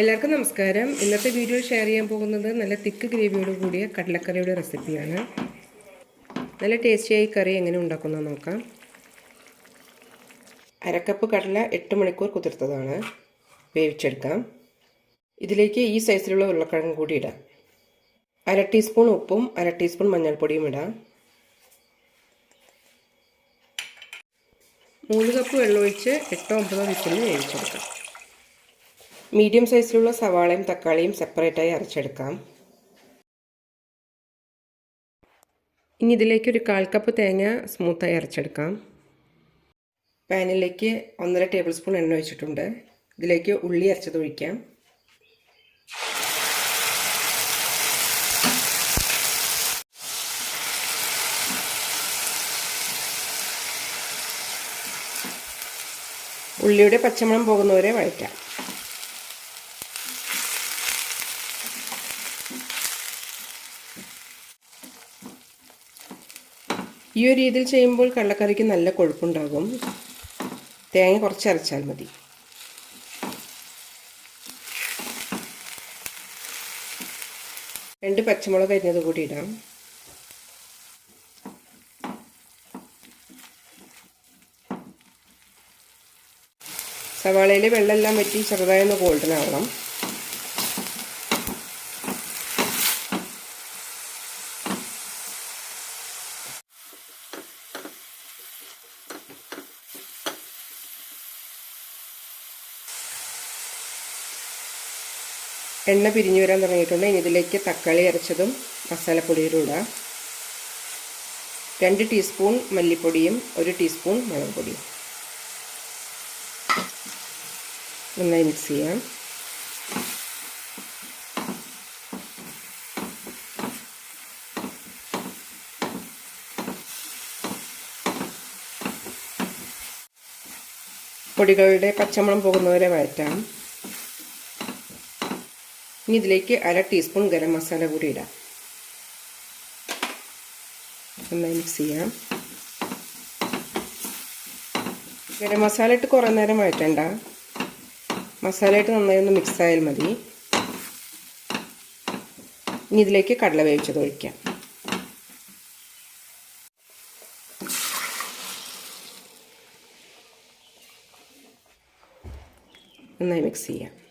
എല്ലാവർക്കും നമസ്കാരം. ഇന്നത്തെ വീഡിയോ ഷെയർ ചെയ്യാൻ പോകുന്നത് നല്ല തിക്ക് ഗ്രേവിയോട് കൂടിയ കടലക്കറിയുടെ റെസിപ്പിയാണ് നല്ല ടേസ്റ്റിയായി കറി എങ്ങനെ ഉണ്ടാക്കുന്നത് നോക്കാം. അരക്കപ്പ് കടല എട്ട് മണിക്കൂർ കുതിർത്തതാണ്. വേവിച്ചെടുക്കാം. ഇതിലേക്ക് ഈ സൈസിലുള്ള ഉരുളക്കിഴങ്ങ് കൂടി ഇടാം. അര ടീസ്പൂൺ ഉപ്പും അര ടീസ്പൂൺ മഞ്ഞൾപ്പൊടിയും ഇടാം. മൂന്ന് കപ്പ് വെള്ളമൊഴിച്ച് എട്ടോ ഒമ്പതോ വിസിലിന് വേവിച്ചെടുക്കാം. മീഡിയം സൈസിലുള്ള സവാളയും തക്കാളിയും സെപ്പറേറ്റായി അരച്ചെടുക്കാം. ഇനി ഇതിലേക്ക് ഒരു കാൽ കപ്പ് തേങ്ങ സ്മൂത്തായി അരച്ചെടുക്കാം. പാനിലേക്ക് ഒന്നര ടേബിൾ സ്പൂൺ എണ്ണ ഒഴിച്ചിട്ടുണ്ട്. ഇതിലേക്ക് ഉള്ളി അരച്ചത് ഒഴിക്കാം. ഉള്ളിയുടെ പച്ചമണം പോകുന്നവരെ വഴറ്റാം. ഈ ഒരു രീതിയിൽ ചെയ്യുമ്പോൾ കള്ളക്കറിക്ക് നല്ല കൊഴുപ്പുണ്ടാകും. തേങ്ങ കുറച്ച് അരച്ചാൽ മതി. രണ്ട് പച്ചമുളക് അരിഞ്ഞത് കൂടി ഇടാം. സവാളയിലെ വെള്ളമെല്ലാം വറ്റി ചെറുതായൊന്ന് ഗോൾഡൻ ആവണം. എണ്ണ പിരിഞ്ഞു വരാൻ തുടങ്ങിയിട്ടുണ്ട്. ഇനി ഇതിലേക്ക് തക്കാളി അരച്ചതും മസാലപ്പൊടിയിലും ഇടാം. രണ്ട് ടീസ്പൂൺ മല്ലിപ്പൊടിയും ഒരു ടീസ്പൂൺ മുളക് പൊടിയും. നന്നായി മിക്സ് ചെയ്യാം. പൊടികളുടെ പച്ചമണം പോകുന്നവരെ വഴറ്റാം. ഇനി ഇതിലേക്ക് അര ടീസ്പൂൺ ഗരം മസാല കൂടി ഇടാം. നന്നായി മിക്സ് ചെയ്യാം. ഗരം മസാല ഇട്ട് കുറേ നേരം വഴറ്റണ്ട. മസാല ഇട്ട് നന്നായി ഒന്ന് മിക്സ് ആയാൽ മതി. ഇനി ഇതിലേക്ക് കടല വേവിച്ചത് ഒഴിക്കാം. നന്നായി മിക്സ് ചെയ്യാം.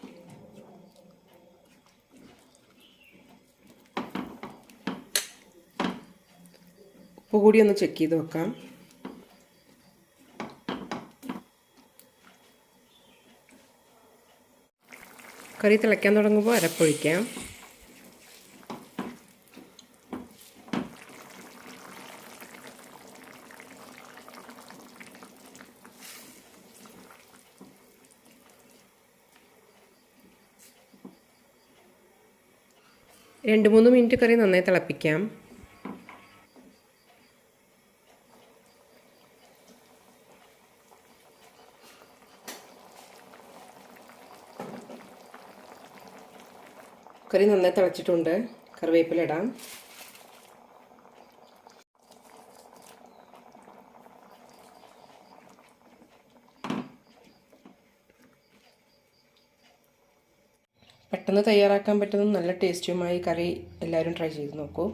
ഉപ്പ് കൂടി ഒന്ന് ചെക്ക് ചെയ്ത് വെക്കാം. കറി തിളയ്ക്കാൻ തുടങ്ങുമ്പോൾ അരപ്പൊഴിക്കാം. രണ്ട് മൂന്ന് മിനിറ്റ് കറി നന്നായി തിളപ്പിക്കാം. കറി നന്നായി തിളച്ചിട്ടുണ്ട്. കറിവേപ്പില ഇടാം. പെട്ടെന്ന് തയ്യാറാക്കാൻ പറ്റുന്ന നല്ല ടേസ്റ്റുമായി കറി എല്ലാവരും ട്രൈ ചെയ്ത് നോക്കൂ.